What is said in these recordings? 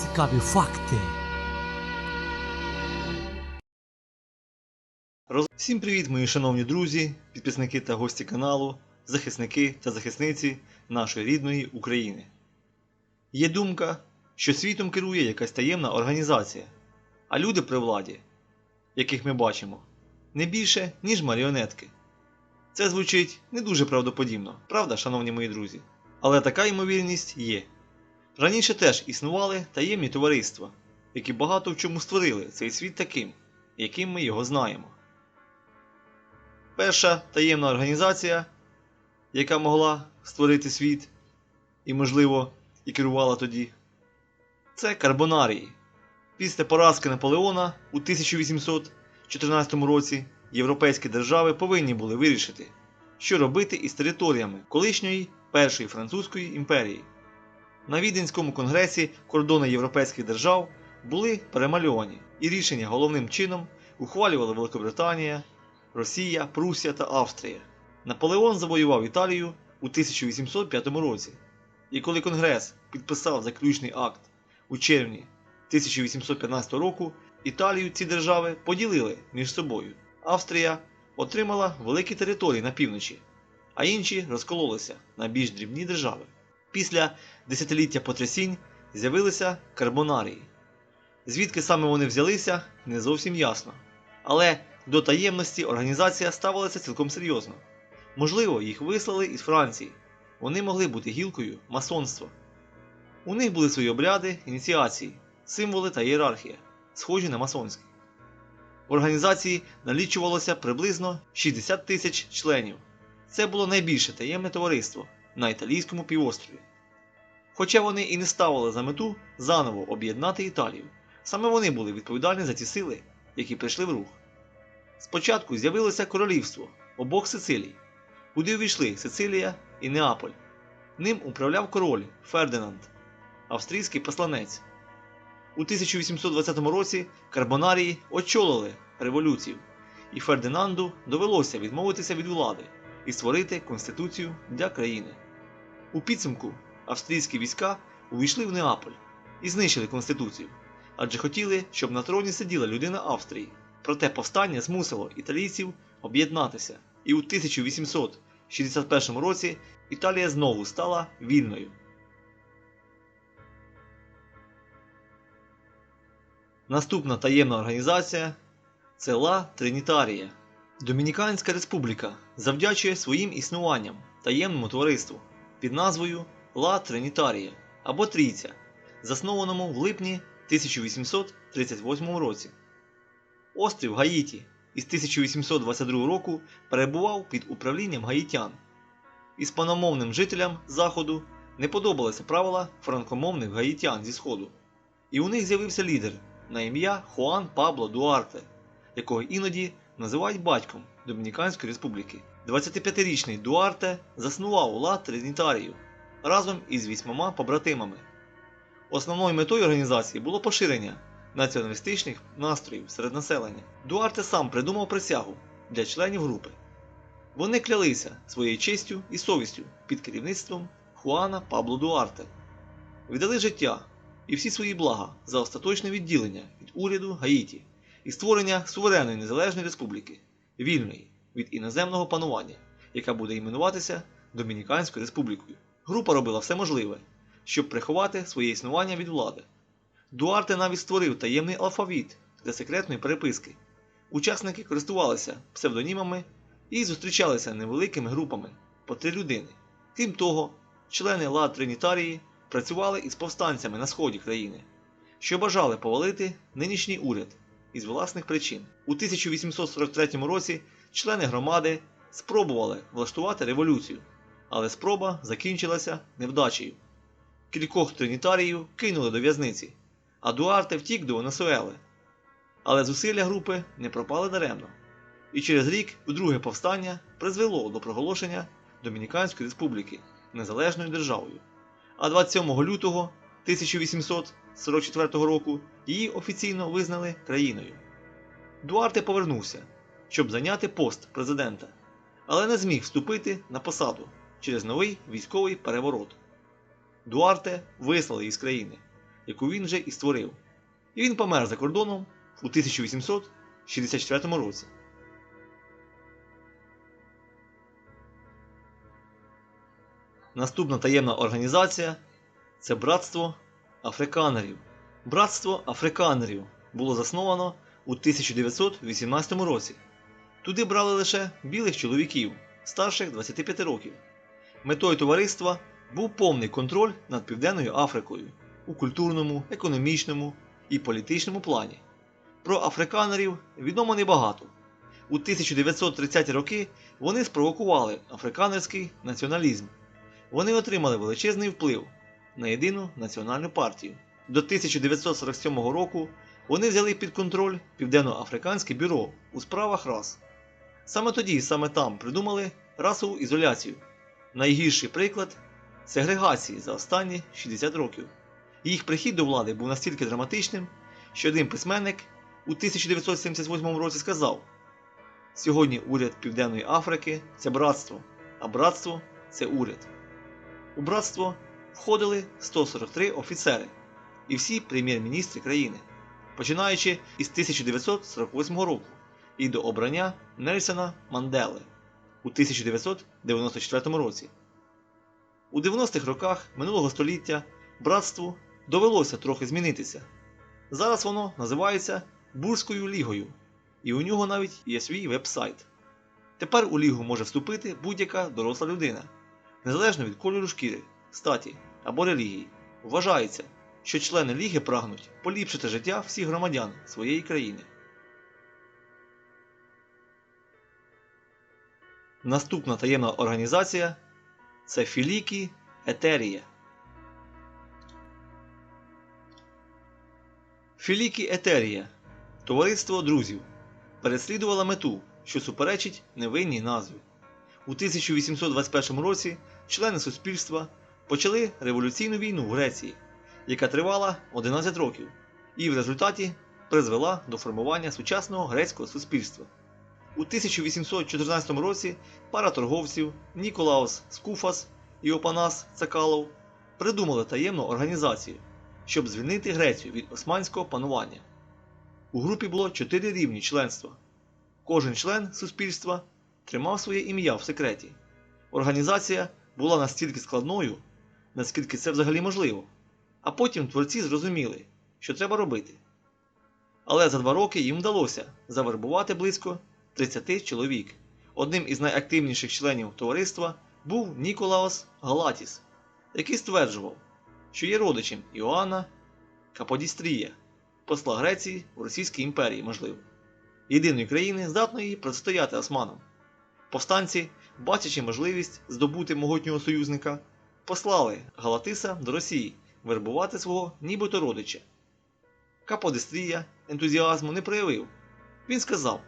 Цікаві факти. Всім привіт, мої шановні друзі, підписники та гості каналу, захисники та захисниці нашої рідної України. Є думка, що світом керує якась таємна організація, а люди при владі, яких ми бачимо, не більше, ніж маріонетки. Це звучить не дуже правдоподібно, правда, шановні мої друзі? Але така ймовірність є. Раніше теж існували таємні товариства, які багато в чому створили цей світ таким, яким ми його знаємо. Перша таємна організація, яка могла створити світ і, можливо, і керувала тоді, це Карбонарії. Після поразки Наполеона у 1814 році європейські держави повинні були вирішити, що робити із територіями колишньої Першої французької імперії. На Віденському конгресі кордони європейських держав були перемальовані, і рішення головним чином ухвалювали Великобританія, Росія, Прусія та Австрія. Наполеон завоював Італію у 1805 році, і коли Конгрес підписав заключний акт у червні 1815 року, Італію ці держави поділили між собою. Австрія отримала великі території на півночі, а інші розкололися на більш дрібні держави. Після десятиліття потрясінь з'явилися карбонарії. Звідки саме вони взялися, не зовсім ясно. Але до таємності організація ставилася цілком серйозно. Можливо, їх вислали із Франції. Вони могли бути гілкою масонства. У них були свої обряди, ініціації, символи та ієрархія, схожі на масонські. В організації налічувалося приблизно 60 тисяч членів. Це було найбільше таємне товариство на італійському півострові. Хоча вони і не ставили за мету заново об'єднати Італію, саме вони були відповідальні за ті сили, які прийшли в рух. Спочатку з'явилося королівство обох Сицилій, куди увійшли Сицилія і Неаполь. Ним управляв король Фердинанд, австрійський посланець. У 1820 році Карбонарії очолили революцію, і Фердинанду довелося відмовитися від влади і створити конституцію для країни. У підсумку австрійські війська увійшли в Неаполь і знищили конституцію, адже хотіли, щоб на троні сиділа людина Австрії. Проте повстання змусило італійців об'єднатися, і у 1861 році Італія знову стала вільною. Наступна таємна організація це Ла Тринітарія. Домініканська республіка завдячує своїм існуванням таємному товариству під назвою Ла Тринітарія або Трійця, заснованому в липні 1838 році. Острів Гаїті із 1822 року перебував під управлінням гаїтян. Іспаномовним жителям Заходу не подобалися правила франкомовних гаїтян зі Сходу, і у них з'явився лідер на ім'я Хуан Пабло Дуарте, якого іноді називають батьком Домініканської республіки. 25-річний Дуарте заснував Ла Тринітарію разом із вісьмома побратимами. Основною метою організації було поширення націоналістичних настроїв серед населення. Дуарте сам придумав присягу для членів групи. Вони клялися своєю честю і совістю під керівництвом Хуана Пабло Дуарте, віддали життя і всі свої блага за остаточне відділення від уряду Гаїті і створення суверенної незалежної республіки, вільної від іноземного панування, яка буде іменуватися Домініканською республікою. Група робила все можливе, щоб приховати своє існування від влади. Дуарте навіть створив таємний алфавіт для секретної переписки. Учасники користувалися псевдонімами і зустрічалися невеликими групами по три людини. Крім того, члени Ла Тринітарії працювали із повстанцями на сході країни, що бажали повалити нинішній уряд із власних причин. У 1843 році члени громади спробували влаштувати революцію, але спроба закінчилася невдачею. Кількох тринітаріїв кинули до в'язниці, а Дуарте втік до Венесуели. Але зусилля групи не пропали даремно. І через рік друге повстання призвело до проголошення Домініканської республіки незалежною державою. А 27 лютого 1844 року її офіційно визнали країною. Дуарте повернувся, щоб зайняти пост президента, але не зміг вступити на посаду через новий військовий переворот. Дуарте вислали із країни, яку він вже і створив. І він помер за кордоном у 1864 році. Наступна таємна організація це Братство Африканерів. Братство Африканерів було засновано у 1918 році. Туди брали лише білих чоловіків старших 25 років. Метою товариства був повний контроль над Південною Африкою у культурному, економічному і політичному плані. Про африканерів відомо небагато. У 1930 роки вони спровокували африканерський націоналізм. Вони отримали величезний вплив на єдину національну партію. До 1947 року вони взяли під контроль Південно-Африканське бюро у справах рас. Саме тоді саме там придумали расову ізоляцію. Найгірший приклад сегрегації за останні 60 років. Їх прихід до влади був настільки драматичним, що один письменник у 1978 році сказав: Сьогодні уряд Південної Африки це братство, а братство це уряд. У братство входили 143 офіцери і всі прем'єр-міністри країни, починаючи із 1948 року і до обрання Нельсона Мандели у 1994 році. У 90-х роках минулого століття братству довелося трохи змінитися. Зараз воно називається Бурською лігою, і у нього навіть є свій веб-сайт. Тепер у лігу може вступити будь-яка доросла людина, незалежно від кольору шкіри, статі або релігії. Вважається, що члени ліги прагнуть поліпшити життя всіх громадян своєї країни. Наступна таємна організація це Філікі Етерія. Філікі Етерія Товариство друзів переслідувала мету, що суперечить невинній назві. У 1821 році члени суспільства почали революційну війну в Греції, яка тривала 11 років, і в результаті призвела до формування сучасного грецького суспільства. У 1814 році пара торговців Ніколаус Скуфас і Опанас Цакалов придумали таємну організацію, щоб звільнити Грецію від османського панування. У групі було чотири рівні членства. Кожен член суспільства тримав своє ім'я в секреті. Організація була настільки складною, наскільки це взагалі можливо. А потім творці зрозуміли, що треба робити. Але за два роки їм вдалося завербувати близько 30 чоловік. Одним із найактивніших членів товариства був Ніколаос Галатіс, який стверджував, що є родичем Іоанна Каподістрія, посла Греції у Російській імперії, можливо, єдиної країни, здатної протистояти османам. Повстанці, бачачи можливість здобути могутнього союзника, послали Галатиса до Росії вербувати свого нібито родича. Каподистрія ентузіазму не проявив. Він сказав: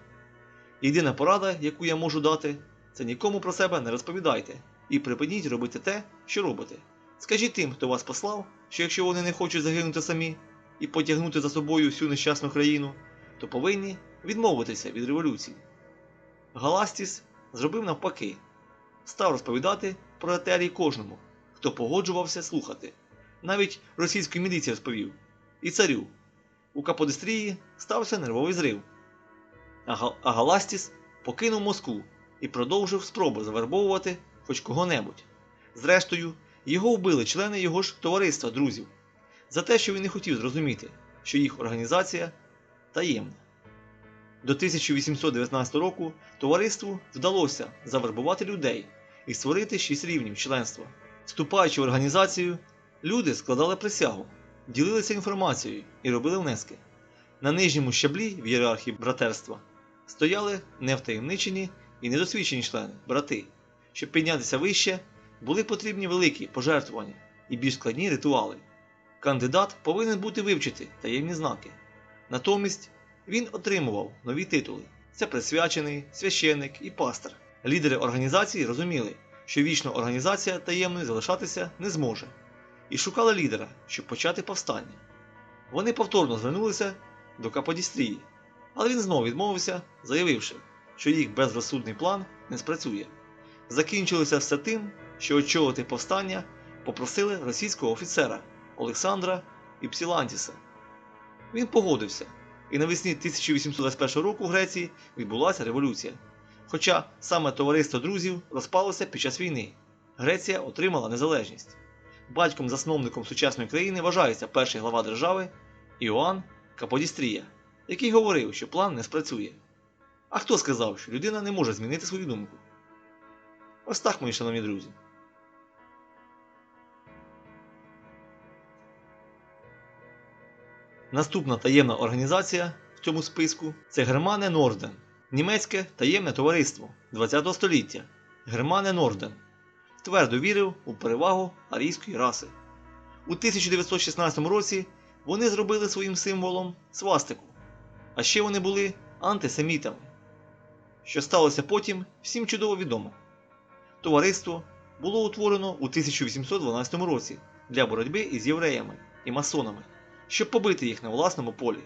Єдина порада, яку я можу дати, це нікому про себе не розповідайте і припиніть робити те, що робите. Скажіть тим, хто вас послав, що якщо вони не хочуть загинути самі і потягнути за собою всю нещасну країну, то повинні відмовитися від революції. Галастіс зробив навпаки, став розповідати про етерії кожному, хто погоджувався слухати. Навіть російській міліції розповів і царю. У Каподистрії стався нервовий зрив. А Галастіс покинув Москву і продовжив спробу завербовувати хоч кого-небудь. Зрештою, його вбили члени його ж товариства друзів за те, що він не хотів зрозуміти, що їх організація таємна. До 1819 року товариству вдалося завербувати людей і створити шість рівнів членства. Вступаючи в організацію, люди складали присягу, ділилися інформацією і робили внески. На нижньому щаблі в ієрархії братерства стояли невтаємничені і недосвідчені члени, брати. Щоб піднятися вище, були потрібні великі пожертвування і більш складні ритуали. Кандидат повинен бути вивчити таємні знаки. Натомість він отримував нові титули: це присвячений, священник і пастор. Лідери організації розуміли, що вічно організація таємною залишатися не зможе, і шукали лідера, щоб почати повстання. Вони повторно звернулися до Каподістрії, але він знову відмовився, заявивши, що їх безрозсудний план не спрацює. Закінчилося все тим, що очолити повстання попросили російського офіцера Олександра Іпсілантіса. Він погодився, і навесні 1821 року в Греції відбулася революція. Хоча саме товариство друзів розпалося під час війни, Греція отримала незалежність. Батьком-засновником сучасної країни вважається перший глава держави Іоанн Каподістрія, який говорив, що план не спрацює. А хто сказав, що людина не може змінити свою думку? Ось так, мої шановні друзі. Наступна таємна організація в цьому списку це Германе Норден, німецьке таємне товариство ХХ століття. Германе Норден твердо вірив у перевагу арійської раси. У 1916 році вони зробили своїм символом свастику, а ще вони були антисемітами. Що сталося потім, всім чудово відомо. Товариство було утворено у 1812 році для боротьби із євреями і масонами, щоб побити їх на власному полі.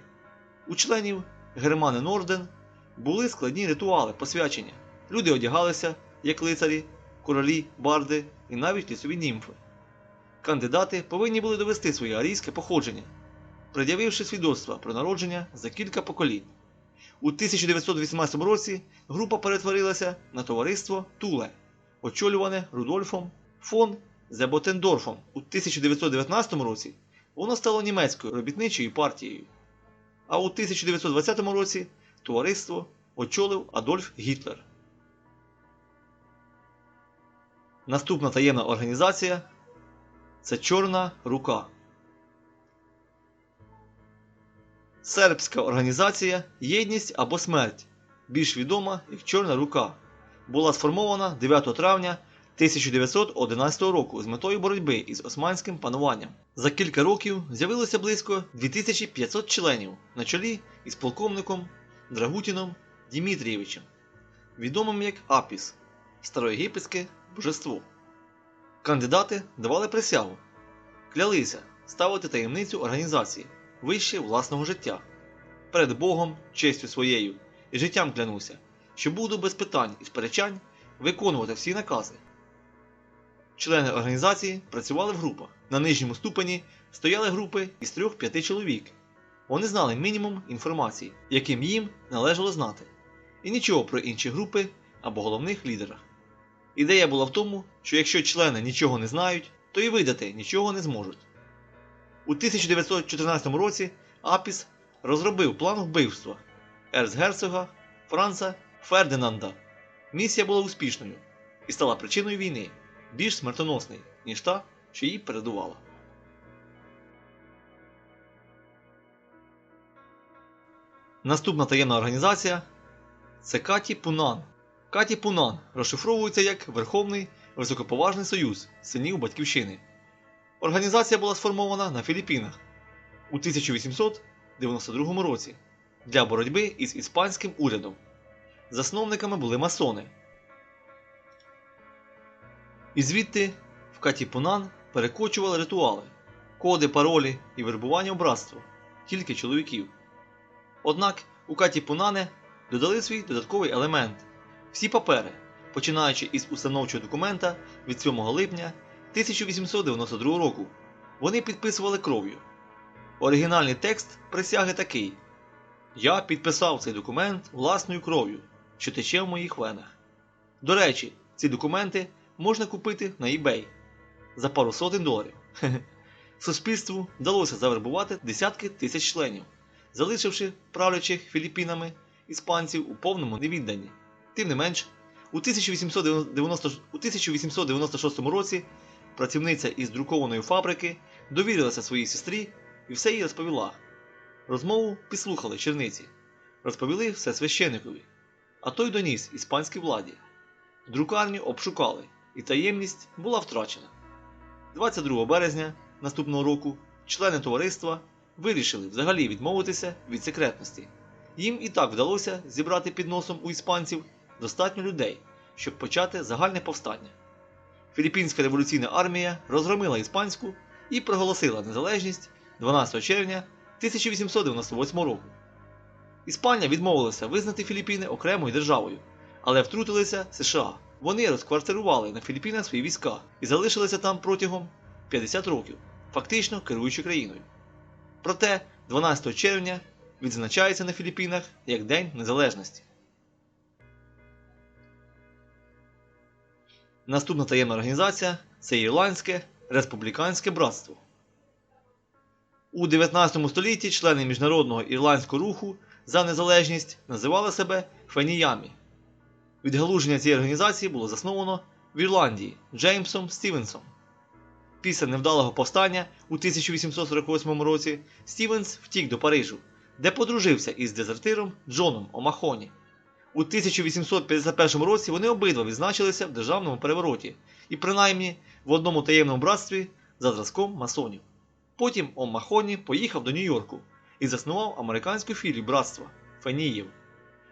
У членів Германи Норден були складні ритуали посвячення. Люди одягалися як лицарі, королі, барди і навіть лісові німфи. Кандидати повинні були довести своє арійське походження, пред'явивши свідоцтва про народження за кілька поколінь. У 1918 році група перетворилася на товариство Туле, очолюване Рудольфом фон Зеботендорфом. У 1919 році воно стало німецькою робітничою партією. А у 1920 році товариство очолив Адольф Гітлер. Наступна таємна організація це Чорна рука. Сербська організація Єдність або смерть, більш відома як Чорна рука, була сформована 9 травня 1911 року з метою боротьби із османським пануванням. За кілька років з'явилося близько 2500 членів на чолі із полковником Драгутіном Дімітрієвичем, відомим як Апіс, староєгипетське божество. Кандидати давали присягу, клялися ставити таємницю організації вище власного життя. Перед Богом, честю своєю і життям клянуся, що буду без питань і сперечань виконувати всі накази. Члени організації працювали в групах. На нижньому ступені стояли групи із 3-5 чоловік. Вони знали мінімум інформації, яким їм належало знати, і нічого про інші групи або головних лідерах. Ідея була в тому, що якщо члени нічого не знають, то і видати нічого не зможуть. У 1914 році Апіс розробив план вбивства ерцгерцога Франца Фердинанда. Місія була успішною і стала причиною війни, більш смертоносною, ніж та, що її передувала. Наступна таємна організація це Каті Пунан. Каті Пунан розшифровується як Верховний Високоповажний Союз синів Батьківщини. Організація була сформована на Філіппінах у 1892 році для боротьби із іспанським урядом. Засновниками були масони. І звідти в Катіпунан перекочували ритуали, коди, паролі і вербування в братство тільки чоловіків. Однак у Катіпунане додали свій додатковий елемент всі папери, починаючи із установчого документа від 7 липня 1892 року, вони підписували кров'ю. Оригінальний текст присяги такий: Я підписав цей документ власною кров'ю, що тече в моїх венах. До речі, ці документи можна купити на eBay за пару сотень доларів. Суспільству вдалося завербувати десятки тисяч членів, залишивши правлячих Філіппінами іспанців у повному невідданні. Тим не менш, у 1890 у 1896 році працівниця із друкованої фабрики довірилася своїй сестрі і все їй розповіла. Розмову підслухали черниці, розповіли все священикові, а той доніс іспанській владі. Друкарню обшукали, і таємність була втрачена. 22 березня наступного року члени товариства вирішили взагалі відмовитися від секретності. Їм і так вдалося зібрати під носом у іспанців достатньо людей, щоб почати загальне повстання. Філіппінська революційна армія розгромила іспанську і проголосила незалежність 12 червня 1898 року. Іспанія відмовилася визнати Філіппіни окремою державою, але втрутилися США. Вони розквартирували на Філіппінах свої війська і залишилися там протягом 50 років, фактично керуючи країною. Проте 12 червня відзначається на Філіппінах як День Незалежності. Наступна таємна організація це Ірландське республіканське братство. У 19 столітті члени міжнародного ірландського руху за незалежність називали себе феніями. Відгалуження цієї організації було засновано в Ірландії Джеймсом Стівенсом. Після невдалого повстання у 1848 році Стівенс втік до Парижу, де подружився із дезертиром Джоном Омахоні. У 1851 році вони обидва відзначилися в державному перевороті і принаймні в одному таємному братстві за зразком масонів. Потім Омахоні поїхав до Нью-Йорку і заснував американську філію братства Феніїв.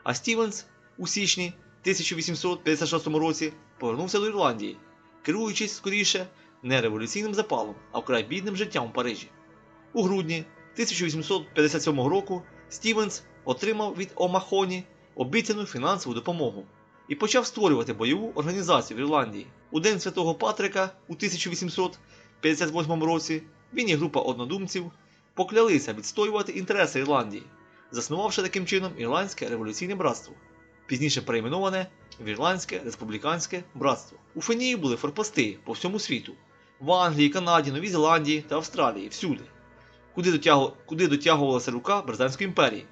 А Стівенс у січні 1856 році повернувся до Ірландії, керуючись скоріше не революційним запалом, а вкрай бідним життям у Парижі. У грудні 1857 року Стівенс отримав від Омахоні обіцяну фінансову допомогу і почав створювати бойову організацію в Ірландії. У День Святого Патрика у 1858 році він і група однодумців поклялися відстоювати інтереси Ірландії, заснувавши таким чином Ірландське революційне братство, пізніше перейменоване в Ірландське республіканське братство. У Фенії були форпости по всьому світу в Англії, Канаді, Новій Зеландії та Австралії всюди, куди, дотягувалася рука Британської імперії.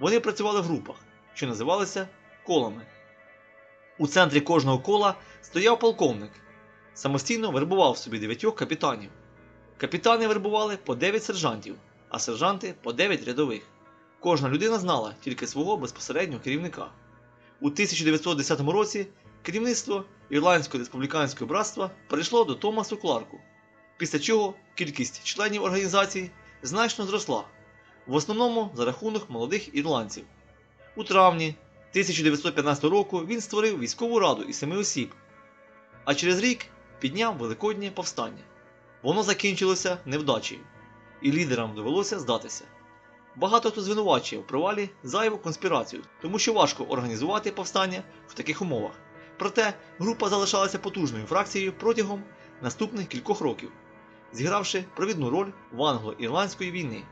Вони працювали в групах, що називалися колами. У центрі кожного кола стояв полковник, самостійно вербував собі дев'ятьох капітанів. Капітани вербували по 9 сержантів, а сержанти по 9 рядових. Кожна людина знала тільки свого безпосереднього керівника. У 1910 році керівництво Ірландського республіканського братства перейшло до Томасу Кларку, після чого кількість членів організації значно зросла, в основному за рахунок молодих ірландців. У травні 1915 року він створив військову раду із семи осіб, а через рік підняв Великоднє повстання. Воно закінчилося невдачею, і лідерам довелося здатися. Багато хто звинувачує в провалі зайву конспірацію, тому що важко організувати повстання в таких умовах. Проте група залишалася потужною фракцією протягом наступних кількох років, зігравши провідну роль в англо-ірландської війни.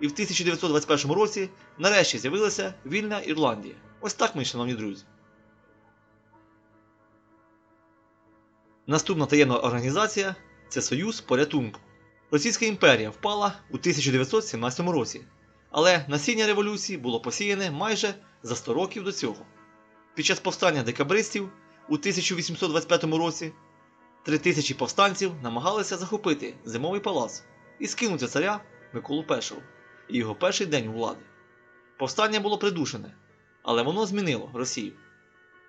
І в 1921 році нарешті з'явилася вільна Ірландія. Ось так ми, шановні друзі. Наступна таємна організація це Союз порятунку. Російська імперія впала у 1917 році, але насіння революції було посіяне майже за 100 років до цього. Під час повстання декабристів у 1825 році 3000 повстанців намагалися захопити зимовий палац і скинути царя Миколу І і його перший день у влади. Повстання було придушене, але воно змінило Росію.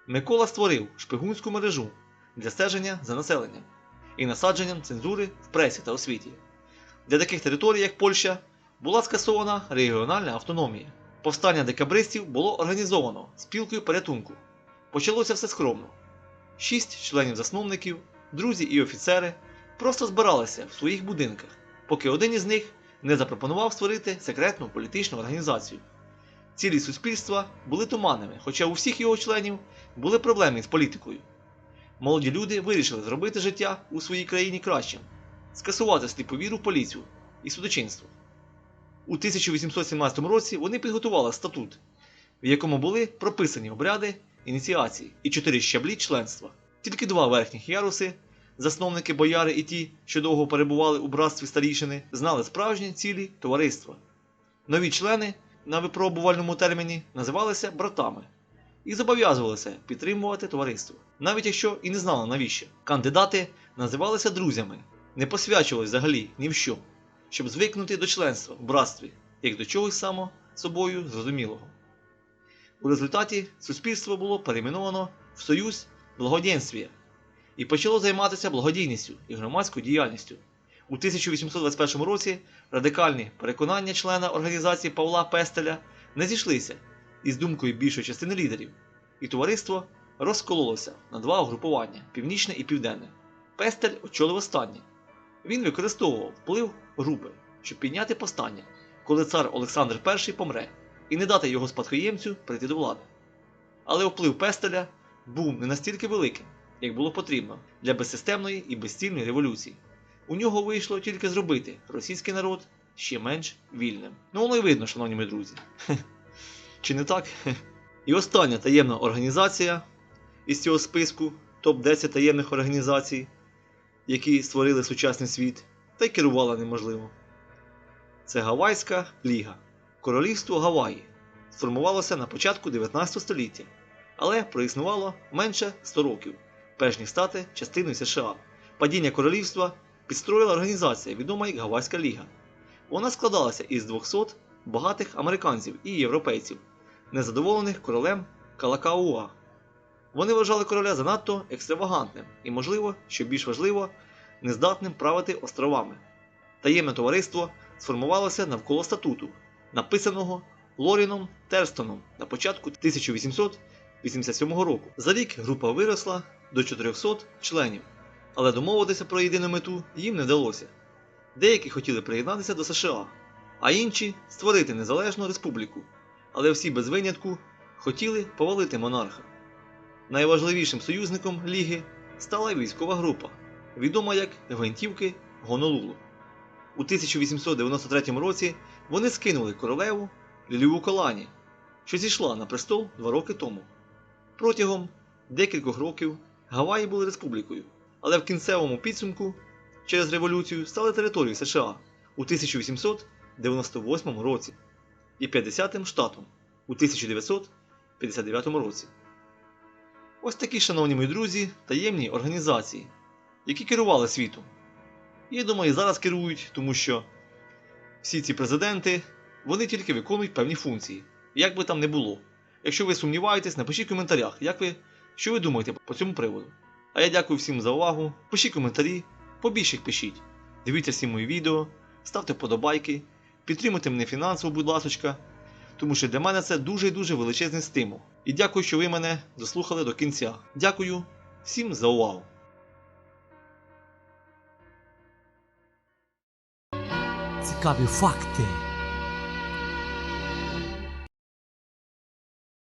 Микола створив шпигунську мережу для стеження за населенням і насадженням цензури в пресі та освіті. Для таких територій, як Польща, була скасована регіональна автономія. Повстання декабристів було організовано спілкою порятунку. Почалося все скромно. Шість членів-засновників, друзі і офіцери просто збиралися в своїх будинках, поки один із них не запропонував створити секретну політичну організацію. Цілі суспільства були туманними, хоча у всіх його членів були проблеми з політикою. Молоді люди вирішили зробити життя у своїй країні кращим, скасувати сліпу віру в поліцію і судочинство. У 1817 році вони підготували статут, в якому були прописані обряди ініціації і чотири щаблі членства. Тільки два верхніх яруси, засновники бояри і ті, що довго перебували у братстві старішини, знали справжні цілі товариства. Нові члени на випробувальному терміні називалися братами і зобов'язувалися підтримувати товариство, навіть якщо і не знали навіщо. Кандидати називалися друзями, не посвячувалися взагалі ні в що, щоб звикнути до членства в братстві, як до чогось само собою зрозумілого. У результаті суспільство було перейменовано в Союз благоденствія і почало займатися благодійністю і громадською діяльністю. У 1821 році радикальні переконання члена організації Павла Пестеля не зійшлися із думкою більшої частини лідерів, і товариство розкололося на два угрупування північне і південне. Пестель очолив останнє. Він використовував вплив групи, щоб підняти повстання, коли цар Олександр І помре, і не дати його спадкоємцю прийти до влади. Але вплив Пестеля був не настільки великим, як було потрібно для безсистемної і безцільної революції. У нього вийшло тільки зробити російський народ ще менш вільним. Ну воно й видно, шановні мої друзі. Чи не так? І остання таємна організація із цього списку топ-10 таємних організацій, які створили сучасний світ, та й керувала неможливо. Це Гавайська Ліга. Королівство Гаваї сформувалося на початку 19 століття, але проіснувало менше 100 років, перш ніж стати частиною США. Падіння королівства підстроїла організація, відома як Гавайська Ліга. Вона складалася із 200 багатих американців і європейців, незадоволених королем Калакауа. Вони вважали короля занадто екстравагантним і, можливо, що більш важливо, нездатним правити островами. Таємне товариство сформувалося навколо статуту, написаного Лоріном Терстоном на початку 1887 року. За рік група виросла до 400 членів, але домовитися про єдину мету їм не вдалося. Деякі хотіли приєднатися до США, а інші створити незалежну республіку, але всі без винятку хотіли повалити монарха. Найважливішим союзником ліги стала військова група, відома як Гвинтівки Гонолулу. У 1893 році вони скинули королеву Ліліву Колані, що зійшла на престол два роки тому. Протягом декількох років Гаваї були республікою, але в кінцевому підсумку через революцію стали територією США у 1898 році і 50-м штатом у 1959 році. Ось такі, шановні мої друзі, таємні організації, які керували світом. І я думаю, і зараз керують, тому що всі ці президенти вони тільки виконують певні функції, як би там не було. Якщо ви сумніваєтесь, напишіть в коментарях, як ви, що ви думаєте по цьому приводу. А я дякую всім за увагу. Пишіть коментарі, побільше їх пишіть. Дивіться всі мої відео, ставте вподобайки, підтримуйте мене фінансово, будь ласочка, тому що для мене це дуже і дуже величезний стимул. І дякую, що ви мене дослухали до кінця. Дякую всім за увагу. Цікаві факти.